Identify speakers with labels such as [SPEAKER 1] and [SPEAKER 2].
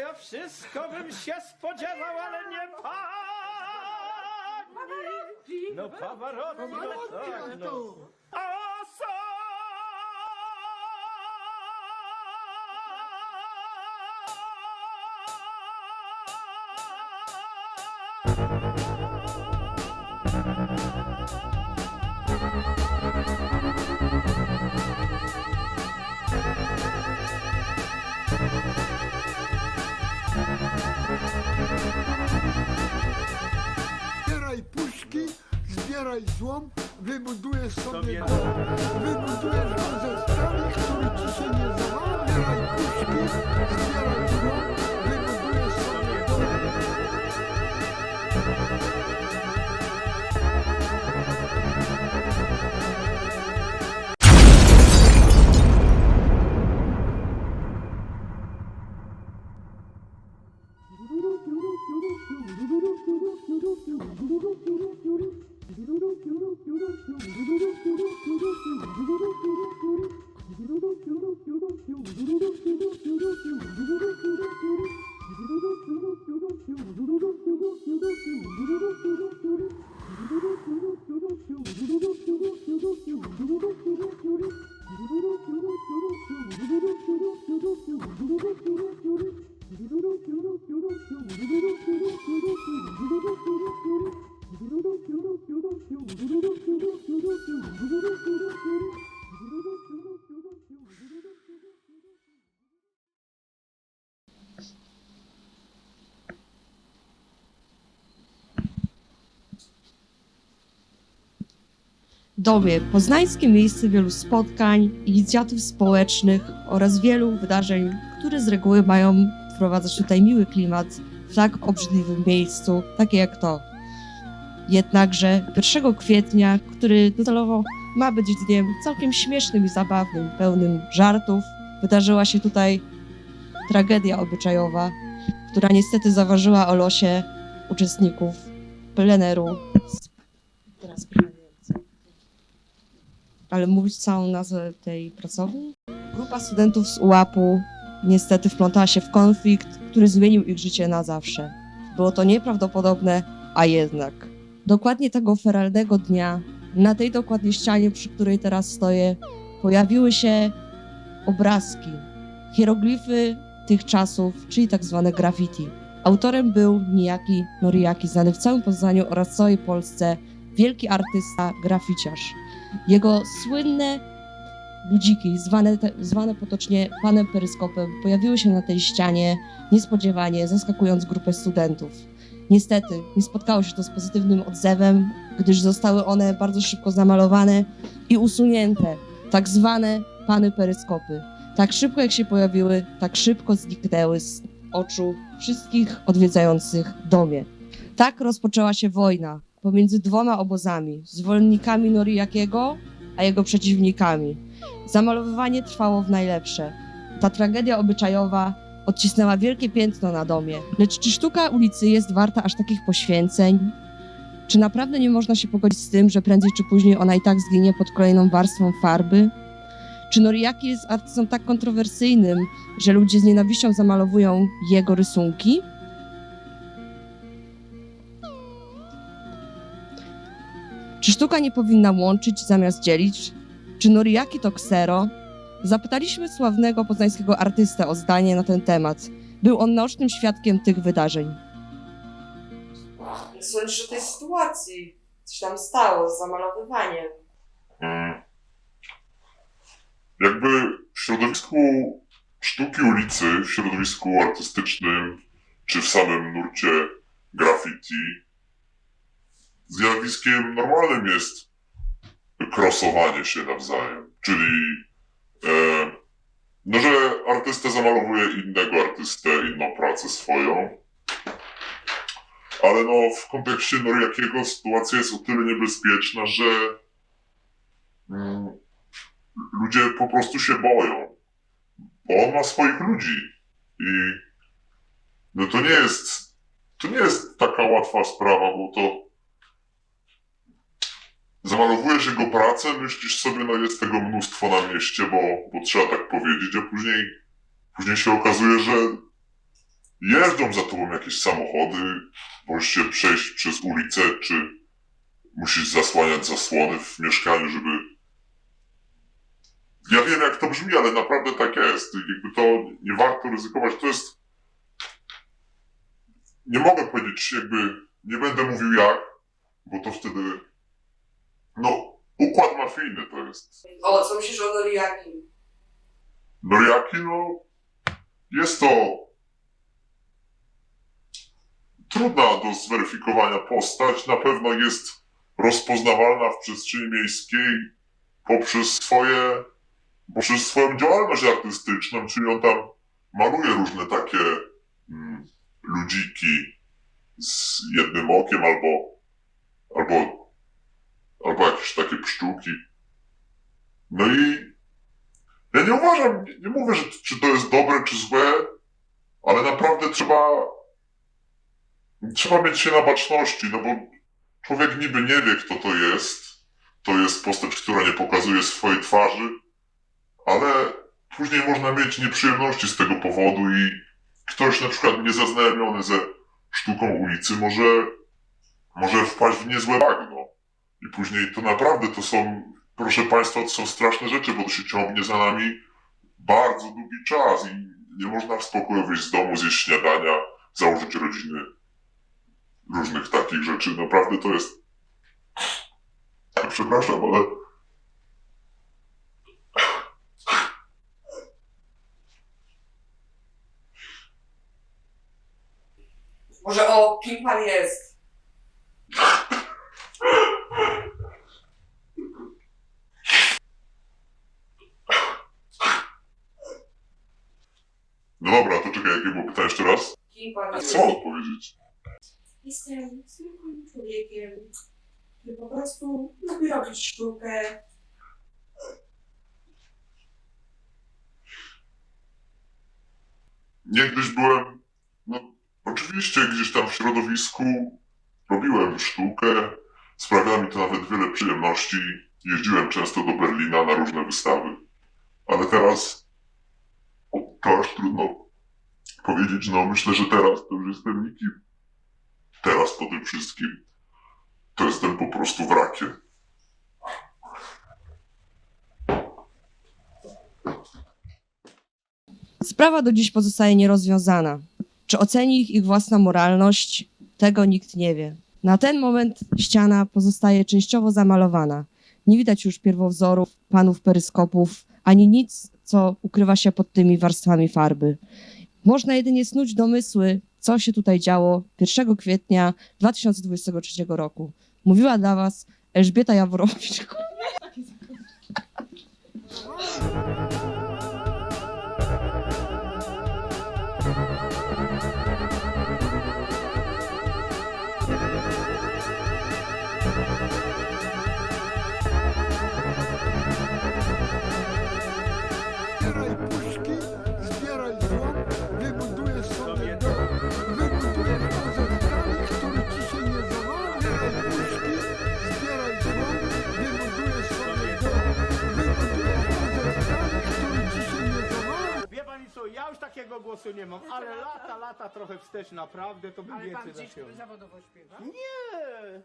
[SPEAKER 1] Ja wszystko bym się spodziewał, ale nie pani. No Pavarotti, tak, no. A
[SPEAKER 2] zbieraj złom, wybudujesz sobie dom. Wybudujesz go ze stali, który ci się nie zawala. Zbieraj puszki, zbieraj złom,
[SPEAKER 3] Domie, poznańskie miejsce wielu spotkań, inicjatyw społecznych oraz wielu wydarzeń, które z reguły mają wprowadzać tutaj miły klimat w tak obrzydliwym miejscu, takie jak to. Jednakże 1 kwietnia, który docelowo ma być dniem całkiem śmiesznym i zabawnym, pełnym żartów, wydarzyła się tutaj tragedia obyczajowa, która niestety zaważyła o losie uczestników pleneru. Teraz pytanie, co? Ale mówić całą nazwę tej pracowni? Grupa studentów z UAP-u niestety wplątała się w konflikt, który zmienił ich życie na zawsze. Było to nieprawdopodobne, a jednak. Dokładnie tego feralnego dnia, na tej dokładnie ścianie, przy której teraz stoję, pojawiły się obrazki, hieroglify tych czasów, czyli tak zwane graffiti. Autorem był niejaki Noriaki, znany w całym Poznaniu oraz całej Polsce, wielki artysta, graficiarz. Jego słynne ludziki, zwane, zwane potocznie panem peryskopem, pojawiły się na tej ścianie niespodziewanie, zaskakując grupę studentów. Niestety, nie spotkało się to z pozytywnym odzewem, gdyż zostały one bardzo szybko zamalowane i usunięte, tak zwane pany peryskopy. Tak szybko jak się pojawiły, tak szybko zniknęły z oczu wszystkich odwiedzających domie. Tak rozpoczęła się wojna pomiędzy dwoma obozami, zwolennikami Norijakiego, a jego przeciwnikami. Zamalowywanie trwało w najlepsze. Ta tragedia obyczajowa odcisnęła wielkie piętno na domie. Lecz czy sztuka ulicy jest warta aż takich poświęceń? Czy naprawdę nie można się pogodzić z tym, że prędzej czy później ona i tak zginie pod kolejną warstwą farby? Czy Noriaki jest artystą tak kontrowersyjnym, że ludzie z nienawiścią zamalowują jego rysunki? Sztuka nie powinna łączyć zamiast dzielić? Czy Noriaki to ksero? Zapytaliśmy sławnego poznańskiego artystę o zdanie na ten temat. Był on naocznym świadkiem tych wydarzeń. Sądzisz o tej sytuacji? Coś tam stało z zamalowywaniem.
[SPEAKER 4] Mm. Jakby w środowisku sztuki ulicy, w środowisku artystycznym, czy w samym nurcie graffiti, zjawiskiem normalnym jest krosowanie się nawzajem. Czyli, e, no, że artysta zamalowuje innego artystę, inną pracę swoją. Ale no, w kontekście Noriakiego sytuacja jest o tyle niebezpieczna, że mm, ludzie po prostu się boją. Bo on ma swoich ludzi. I no to nie jest, to nie jest taka łatwa sprawa, bo to zamalowujesz jego pracę, myślisz sobie, no jest tego mnóstwo na mieście, bo, bo trzeba tak powiedzieć, a później, później się okazuje, że jeżdżą za tobą jakieś samochody, możesz się przejść przez ulicę, czy musisz zasłaniać zasłony w mieszkaniu, żeby... Ja wiem, jak to brzmi, ale naprawdę tak jest. Jakby to nie warto ryzykować. To jest... Nie mogę powiedzieć, jakby... Nie będę mówił jak, bo to wtedy... No, układ mafijny to jest.
[SPEAKER 3] O, co myślisz o Noriaki?
[SPEAKER 4] Noriaki, no, jest to trudna do zweryfikowania postać. Na pewno jest rozpoznawalna w przestrzeni miejskiej poprzez swoje, poprzez swoją działalność artystyczną, czyli on tam maluje różne takie mm, ludziki z jednym okiem albo, albo, albo jakieś takie pszczółki. No i ja nie uważam, nie, mówię, że, czy to jest dobre, czy złe, ale naprawdę trzeba, trzeba mieć się na baczności, no bo człowiek niby nie wie, kto to jest. To jest postać, która nie pokazuje swojej twarzy, ale później można mieć nieprzyjemności z tego powodu i ktoś na przykład niezaznajomiony ze sztuką ulicy może, może wpaść w niezłe bagno. I później to naprawdę to są proszę Państwa, to są straszne rzeczy, bo to się ciągnie za nami bardzo długi czas i nie można w spokoju wyjść z domu, zjeść śniadania, założyć rodziny, różnych takich rzeczy. Naprawdę to jest... Przepraszam, ale...
[SPEAKER 3] Może o kim pan jest?
[SPEAKER 4] No dobra, to czekaj, jakie było pytanie jeszcze raz?
[SPEAKER 3] Kim pan
[SPEAKER 4] Co mam odpowiedzieć?
[SPEAKER 3] Jestem zwykłym człowiekiem, który po prostu lubi robić sztukę.
[SPEAKER 4] Niegdyś byłem, no oczywiście gdzieś tam w środowisku robiłem sztukę, sprawiało mi to nawet wiele przyjemności. Jeździłem często do Berlina na różne wystawy, ale teraz to aż trudno powiedzieć, no myślę, że teraz to już jestem nikim. Teraz po tym wszystkim to jestem po prostu wrakiem.
[SPEAKER 3] Sprawa do dziś pozostaje nierozwiązana. Czy oceni ich ich własna moralność? Tego nikt nie wie. Na ten moment ściana pozostaje częściowo zamalowana. Nie widać już pierwowzorów, panów peryskopów, ani nic, co ukrywa się pod tymi warstwami farby. Można jedynie snuć domysły, co się tutaj działo 1 kwietnia 2023 roku. Mówiła dla Was Elżbieta Jaworowicz.
[SPEAKER 1] Głosu nie mam, ale lata, lata trochę wstecz naprawdę, to bym
[SPEAKER 5] Ale pan
[SPEAKER 1] więcej
[SPEAKER 5] gdzieś
[SPEAKER 1] zaśpiewał.
[SPEAKER 5] zawodowo śpiewa?
[SPEAKER 1] Nie,